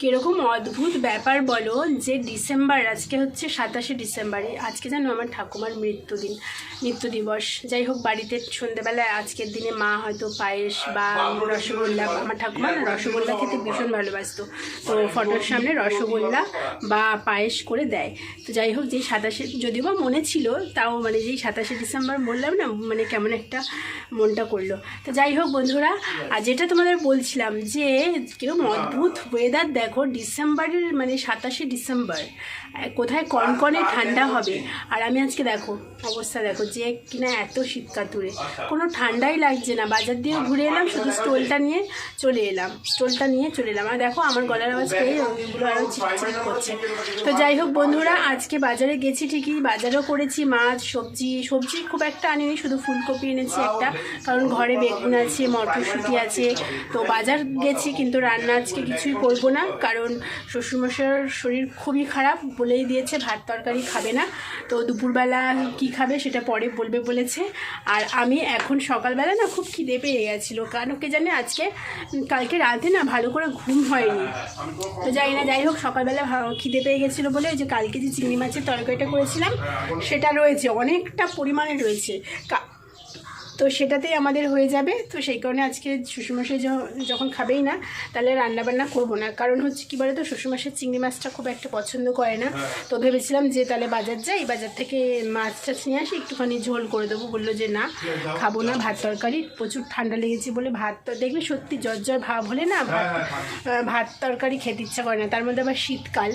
কীরকম অদ্ভুত ব্যাপার বলো যে ডিসেম্বর, আজকে হচ্ছে সাতাশে ডিসেম্বরে। আজকে জানো আমার ঠাকুমার মৃত্যুদিন, মৃত্যু দিবস। যাই হোক, বাড়িতে সন্ধ্যেবেলায় আজকের দিনে মা হয়তো পায়েস বা রসগোল্লা, আমার ঠাকুমা রসগোল্লা খেতে ভীষণ ভালোবাসতো। তো ফটোর সামনে রসগোল্লা বা পায়েস করে দেয়। তো যাই হোক, যেই সাতাশে, যদিও বা মনে ছিল, তাও মানে যেই সাতাশে ডিসেম্বর বললাম না মানে কেমন একটা মনটা করল। তো যাই হোক বন্ধুরা আর যেটা তোমাদের বলছিলাম যে কীরকম অদ্ভুত ওয়েদার দেখো, ডিসেম্বরের মানে সাতাশে ডিসেম্বর কোথায় কনকনে ঠান্ডা হবে। আর আমি আজকে দেখো, অবস্থা দেখো, যে কিনা এত শীতকাতুরে। কোনো ঠান্ডাই লাগছে না, বাজার দিয়ে ঘুরে এলাম, শুধু স্টোলটা নিয়ে চলে এলাম, স্টোলটা নিয়ে চলে এলাম। আর দেখো, আমার গলার আওয়াজ পেয়ে ওইগুলো আরও চিটচিট করছে। তো যাই হোক বন্ধুরা, আজকে বাজারে গেছি ঠিকই, বাজারও করেছি মাছ, সবজি সবজি খুব একটা আনিনি, শুধু ফুলকপি এনেছি একটা, কারণ ঘরে বেগুন আছে, মটরশুঁটি আছে। তো বাজার গেছি, কিন্তু রান্না আজকে কিছুই করব না। কারণ শ্বশুরমশার শরীর খুবই খারাপ বলেই দিয়েছে ভাত তরকারি খাবে না। তো দুপুরবেলা কি খাবে সেটা পরে বলবে বলেছে। আর আমি এখন সকালবেলা না খুব খিদে পেয়ে গেছিল। কারণ কে জানে আজকে কালকে রাতে না ভালো করে ঘুম হয়নি। তো যাই না যাই হোক সকালবেলা ভা- খিদে পেয়ে গেছিল বলে ওই যে কালকে যে চিংড়ি মাছের তরকারিটা করেছিলাম সেটা রয়েছে অনেকটা পরিমাণে রয়েছে। তো সেটাতেই আমাদের হয়ে যাবে। তো সেই কারণে আজকে শ্বশুরমশাই যখন খাবেই না তাহলে রান্নাবান্না করব না। কারণ হচ্ছে কী বলে তো শ্বশুরমশাই চিংড়ি মাছটা খুব একটা পছন্দ করে না। তো ভেবেছিলাম যে তাহলে বাজার যাই বাজার থেকে মাছ টাছ নিয়ে আসি একটুখানি ঝোল করে দেবো। বলল যে না খাব না ভাত তরকারি। প্রচুর ঠান্ডা লেগেছে বলে ভাত তো দেখবে সত্যি জ্বর জ্বর ভাব হলে না ভাত। ভাত তরকারি খেতে ইচ্ছা করে না। তার মধ্যে আবার শীতকাল।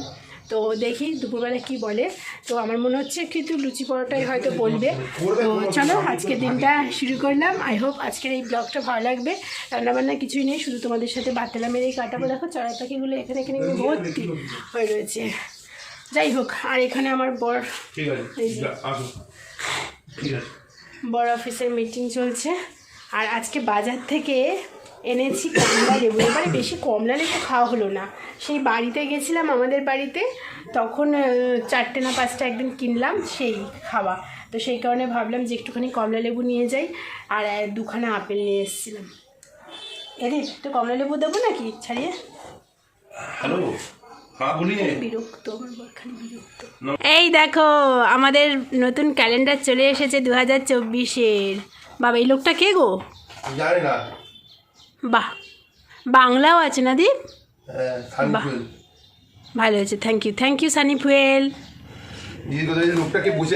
তো দেখি দুপুরবেলা কি বলে। তো আমার মনে হচ্ছে কিন্তু লুচি পরোটাই হয়তো বলবে। তো চলো আজকের দিনটা শুরু করলাম। আই হোপ আজকের এই ব্লগটা ভালো লাগবে। রান্নাবান্না কিছুই নেই শুধু তোমাদের সাথে বাতেলা মেরেই কাটাবো। দেখো চড়াই পাখিগুলো এখানে এখানে ভর্তি হয়ে রয়েছে। যাই হোক আর এখানে আমার বর এই বড় অফিসের মিটিং চলছে। আর আজকে বাজার থেকে এনেছি কমলা লেবু। এবারে বেশি কমলা লেবু খাওয়া হলো না। সেই বাড়িতে গেছিলাম আমাদের বাড়িতে। তখন চারটে না পাঁচটা একদিন কিনলাম সেই খাওয়া। তো সেই কারণে ভাবলাম যে একটুখানি কমলা লেবু নিয়ে যাই আর দুখানা আপেল নিয়ে এসেছিলাম। এরে একটু কমলা লেবু দেবো নাকি ছাড়িয়ে? হ্যালো এই দেখো আমাদের নতুন ক্যালেন্ডার চলে এসেছে দু হাজার চব্বিশের। বাবা এই লোকটা কে গো? জানি না। বাহ। বাংলাও আছে না দীপ? হ্যাঁ, বাহ। ভালো আছে thank you thank you Sunny fuel লোকটাকে বসে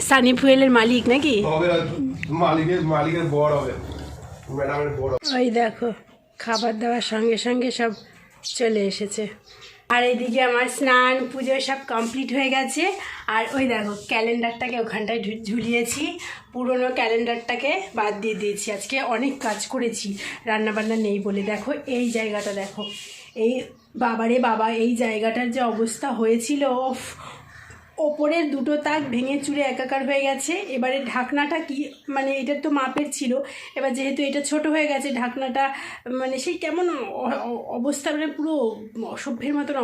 সানি ফুয়েলের মালিক নাকি? মালিকের মালিকের বড় হবে। ওই দেখো খাবার দাবার সঙ্গে সঙ্গে সব চলে এসেছে। আর এদিকে আমার স্নান, পুজো সব কমপ্লিট হয়ে গেছে। আর ওই দেখো, ক্যালেন্ডারটাকে ওখানটায় ঝুলিয়েছি। পুরনো ক্যালেন্ডারটাকে বাদ দিয়ে দিয়েছি। আজকে অনেক কাজ করেছি। রান্নাবান্না নেই বলে। দেখো, এই জায়গাটা দেখো। এই বাবারে বাবা, এই জায়গাটার যে অবস্থা হয়েছিল ওপরের দুটো তাক ভেঙে চুরে একাকার হয়ে গেছে। এবারে ঢাকনাটা কি মানে এটা তো মাপের ছিল। এবার যেহেতু এটা ছোট হয়ে গেছে, ঢাকনাটা মানে সেই কেমন অবস্থা মানে পুরো অসভ্যের মতন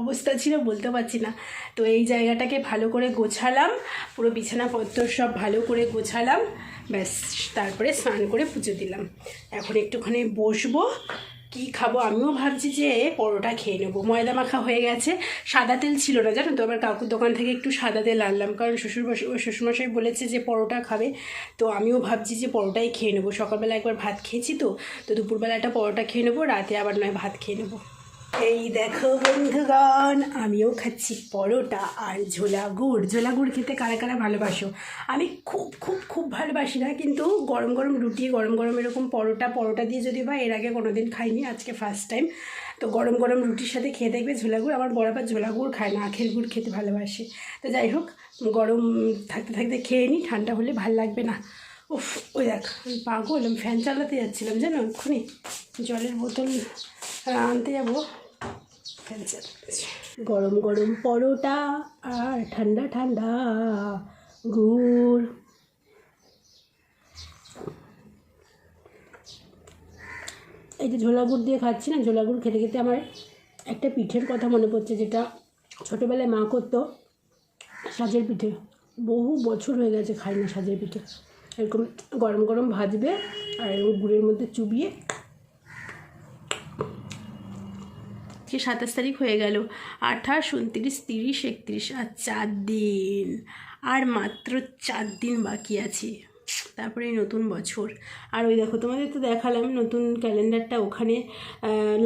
অবস্থা ছিল, বলতে পারছি না। তো এই জায়গাটাকে ভালো করে গোছালাম, পুরো বিছানাপত্র সব ভালো করে গোছালাম, ব্যাস, তারপরে স্নান করে পুজো দিলাম। এখন একটুখানি বসবো। কি খাব? আমিও ভাবছি যে পরোটা খেয়ে নেব। ময়দা মাখা হয়ে গেছে। সাদা তেল ছিল না জানো তো? আবার কাকুর দোকান থেকে একটু সাদা তেল আনলাম। কারণ শ্বশুর শ্বশুরমশাই বলেছে যে পরোটা খাবে। তো আমিও ভাবছি যে পরোটাই খেয়ে নেব। সকালবেলা একবার ভাত খেয়েছি তো। তো দুপুরবেলা একটা পরোটা খেয়ে নেব, রাতে আবার নয় ভাত খেয়ে নেব। এই দেখো বন্ধুগণ, আমিও খাচ্ছি পরোটা আর ঝোলা গুড়। ঝোলা গুড় খেতে কারা কারা ভালোবাসো? আমি খুব খুব খুব ভালোবাসি না, কিন্তু গরম গরম রুটি, গরম গরম এরকম পরোটা পরোটা দিয়ে যদি বা এর আগে কোনোদিন খাইনি, আজকে ফার্স্ট টাইম তো গরম গরম রুটির সাথে খেয়ে দেখবে ঝোলা গুড়। আমার বরাবর ঝোলা গুড় খায় না আখের গুড় খেতে ভালোবাসে। তো যাই হোক, গরম থাকতে থাকতে খেয়ে নিই ঠান্ডা হলে ভালো লাগবে না। উফ, ওই দেখ পাগল ফ্যান চালাতে যাচ্ছিলাম, জানো, এক্ষুনি। জলের বোতল আনতে যাব। গরম গরম পরোটা আর ঠান্ডা ঠান্ডা গুড়। এই যে ঝোলা গুড় দিয়ে খাচ্ছি না, ঝোলা গুড় খেতে খেতে আমার একটা পিঠের কথা মনে পড়ছে, যেটা ছোটোবেলায় মা করতো। সাজের পিঠে। বহু বছর হয়ে গেছে খাই না সাজের পিঠে। এরকম গরম গরম ভাজবে আর গুড়ের মধ্যে চুবিয়ে আজকে সাতাশ তারিখ হয়ে গেল। আঠাশ, উনত্রিশ, তিরিশ, একত্রিশ আর চার দিন। আর মাত্র চার দিন বাকি আছে। তারপরে নতুন বছর। আর ওই দেখো, তোমাদের তো দেখালাম নতুন ক্যালেন্ডারটা ওখানে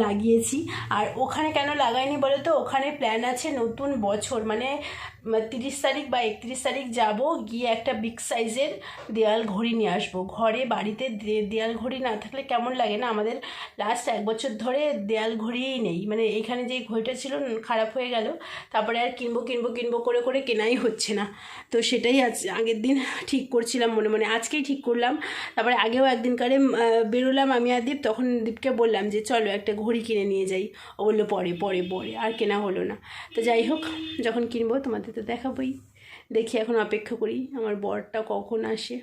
লাগিয়েছি। আর ওখানে কেন লাগাইনি বলো তো ওখানে প্ল্যান আছে নতুন বছর মানে তিরিশ তারিখ বা একত্রিশ তারিখ যাব, গিয়ে একটা বিগ সাইজের দেয়াল ঘড়ি নিয়ে আসব। ঘরে, বাড়িতে দেয়াল ঘড়ি না থাকলে কেমন লাগে না? আমাদের লাস্ট এক বছর ধরে দেয়াল ঘড়িই নেই। মানে এখানে যে ঘড়িটা ছিল খারাপ হয়ে গেল। তারপরে আর কিনবো কিনবো কিনবো করে করে কেনাই হচ্ছে না। তো সেটাই আজ আগের দিন ঠিক করছিলাম মনে মনে। আজকেই ঠিক করলাম। তারপরে আগেও একদিন কারে বেরোলাম আমি আর দীপ, তখন দীপকে বললাম যে, চলো একটা ঘড়ি কিনে নিয়ে যাই। ও বলল, পরে পরে পরে, আর কেনা হলো না। তো যাই হোক, যখন কিনবো তোমাদের তো দেখাবোই। দেখি এখন অপেক্ষা করি, আমার বরটা কখন আসে।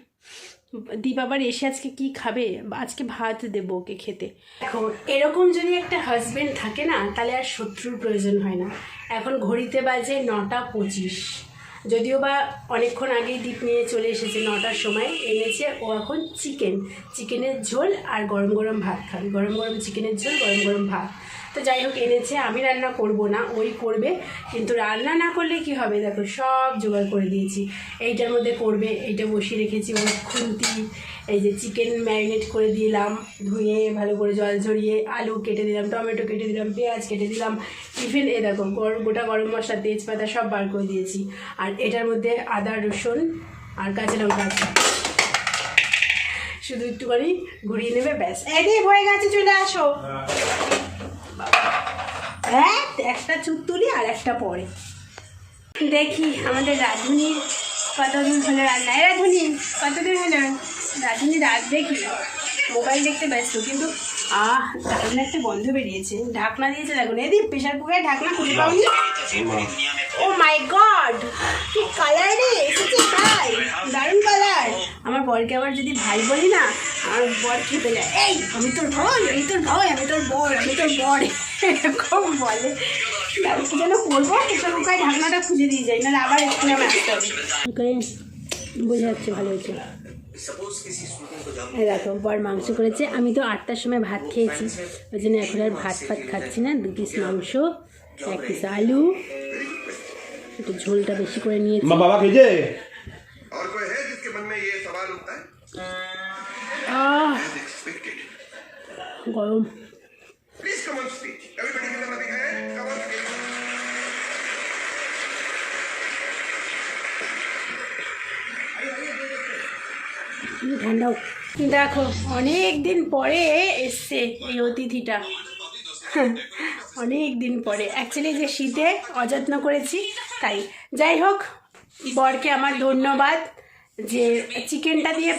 দীপ আবার এসে আজকে কি খাবে? আজকে ভাত দেবো ওকে খেতে। দেখো, এরকম যদি একটা হাজবেন্ড থাকে না, তাহলে আর শত্রুর প্রয়োজন হয় না। এখন ঘড়িতে বাজে নটা পঁচিশ। যদিও বা অনেকক্ষণ আগেই দ্বীপ নিয়ে চলে এসেছে নটার সময়, এনেছে ও এখন চিকেন চিকেনের ঝোল আর গরম গরম ভাত খাবে। গরম গরম চিকেনের ঝোল, গরম গরম ভাত। তো যাই হোক, এনেছে, আমি রান্না করব না, ওই করবে, কিন্তু রান্না না করলে কি হবে? দেখো, সব জোগাড় করে দিয়েছি। এইটার মধ্যে করবে, এইটা বসিয়ে রেখেছি ওর খুন্তি এই যে চিকেন ম্যারিনেট করে দিলাম, ধুয়ে ভালো করে জল ঝরিয়ে, আলু কেটে দিলাম, টমেটো কেটে দিলাম, পেঁয়াজ কেটে দিলাম টিফিন এ দেখো, গরম, গোটা গরম মশলা, তেজপাতা সব বার করে দিয়েছি। আর এটার মধ্যে আদা, রসুন আর কাঁচা লঙ্কা শুধু একটুখানি ঘুরিয়ে নেবে, ব্যাস। এদিক হয়ে গেছে, চলে আসো। হ্যাঁ একটা চুপ তুলি আর একটা পরে। দেখি, আমাদের রাধুনির কতদিন হলো রান্না? রাধুনি, কতদিন হলো? রাধুনি রাত দেখি মোবাইল দেখতে ব্যস্ত কিন্তু আহ ঢাকনা একটা বন্ধ বেরিয়েছে। ঢাকনা দিয়েছে দেখুন। এদি প্রেশার কুকারে ঢাকনা খুঁজে পাওনি? ও মাই গড কি কালার রে এসেছে ভাই দারুণ কালার আমার বরকে আবার যদি ভাই বলি না আমার বর খেতে যায়। এই আমি তোর ভাই আমি তোর ভাই আমি তোর বর আমি তোর বর। এরকম বলে। কি যেন করব? প্রেশার কুকারে ঢাকনাটা খুঁজে দিয়ে যাই না আবার একটু আমি আসতে হবে। বোঝা যাচ্ছে ভালো হয়েছে দেখো বর মাংস করেছে। আমি তো আটটার সময় ভাত খেয়েছি। ওই জন্য এখন আর ভাত ফাত খাচ্ছি না। দু পিস মাংস এক পিস আলু। একটু ঝোলটা বেশি করে নিয়েছি। গরম বাবা খেয়েছে? और ঠান্ডাও দেখো অনেক দিন পরে এসছে এই অতিথিটা। অনেক দিন পরে। অ্যাকচুয়ালি যে শীতে অযত্ন করেছি, তাই। যাই হোক, বরকে আমার ধন্যবাদ। যে চিকেনটা দিয়ে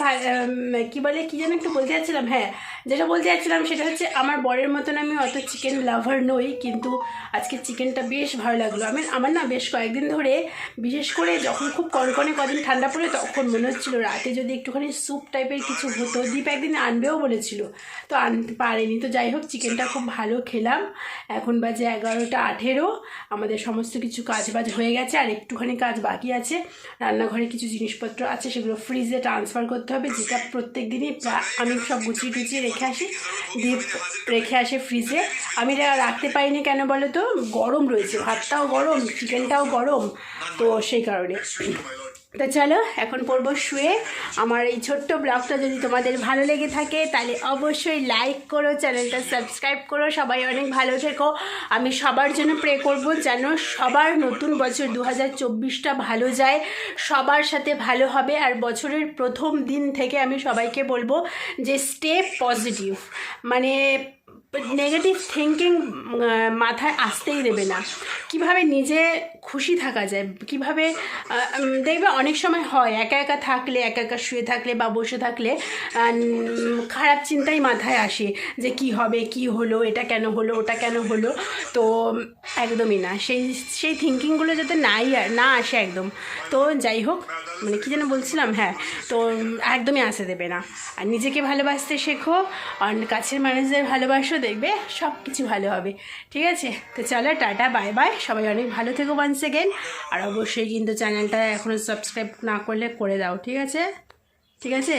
কি বলে, কি যেন একটু বলতে যাচ্ছিলাম হ্যাঁ যেটা বলতে যাচ্ছিলাম সেটা হচ্ছে আমার বরের মতন আমি অত চিকেন লাভার নই, কিন্তু আজকে চিকেনটা বেশ ভালো লাগল। আমি আমার না বেশ কয়েকদিন ধরে, বিশেষ করে যখন খুব কনকনে কদিন ঠান্ডা পড়ে, তখন মনে হচ্ছিল রাতে যদি একটুখানি স্যুপ টাইপের কিছু হতো, দীপ একদিন আনবেও বলেছিল, তো আনতে পারেনি। তো যাই হোক চিকেনটা খুব ভালো খেলাম। এখন বাজে এগারোটা আঠেরো, আমাদের সমস্ত কিছু কাজ বাজ হয়ে গেছে, আর একটুখানি কাজ বাকি আছে। রান্নাঘরে কিছু জিনিসপত্র আছে সেগুলো ফ্রিজে ট্রান্সফার করতে হবে, যেটা প্রত্যেক দিনই আমি সব গুছিয়ে টুচিয়ে রেখে আসি, দিয়ে রেখে আসে ফ্রিজে আমি এটা রাখতে পারিনি কেন বলো তো গরম রয়েছে, ভাতটাও গরম চিকেনটাও গরম, তো সেই কারণে। তো চলো, এখন পড়ব শুয়ে আমার এই ছোট্ট ব্লগটা যদি তোমাদের ভালো লেগে থাকে, তাহলে অবশ্যই লাইক করো, চ্যানেলটা সাবস্ক্রাইব করো, সবাই অনেক ভালো থেকো। আমি সবার জন্য প্রে করব যেন সবার নতুন বছর দু হাজার চব্বিশটা ভালো যায়, সবার সাথে ভালো হবে। আর বছরের প্রথম দিন থেকে আমি সবাইকে বলব যে স্টে পজিটিভ মানে নেগেটিভ থিঙ্কিং মাথায় আসতেই দেবে না। কীভাবে নিজে খুশি থাকা যায়, কীভাবে দেখবে অনেক সময় হয়, একা একা থাকলে, একা একা শুয়ে থাকলে বা বসে থাকলে খারাপ চিন্তাই মাথায় আসে যে কি হবে, কি হলো, এটা কেন হলো, ওটা কেন হলো। তো, একদমই না। সেই সেই থিঙ্কিংগুলো যাতে নাই, না আসে একদম। তো যাই হোক মানে কী যেন বলছিলাম হ্যাঁ তো একদমই আসে দেবে না। আর নিজেকে ভালোবাসতে শেখো, আর কাছের মানুষদের ভালোবাসো দেখবে সব কিছু ভালো হবে। ঠিক আছে? তো চলো, টাটা বাই বাই সবাই অনেক ভালো থেকো ওয়ান্স সেকেন্ড আর অবশ্যই কিন্তু চ্যানেলটা এখনও সাবস্ক্রাইব না করলে করে দাও, ঠিক আছে? ঠিক আছে?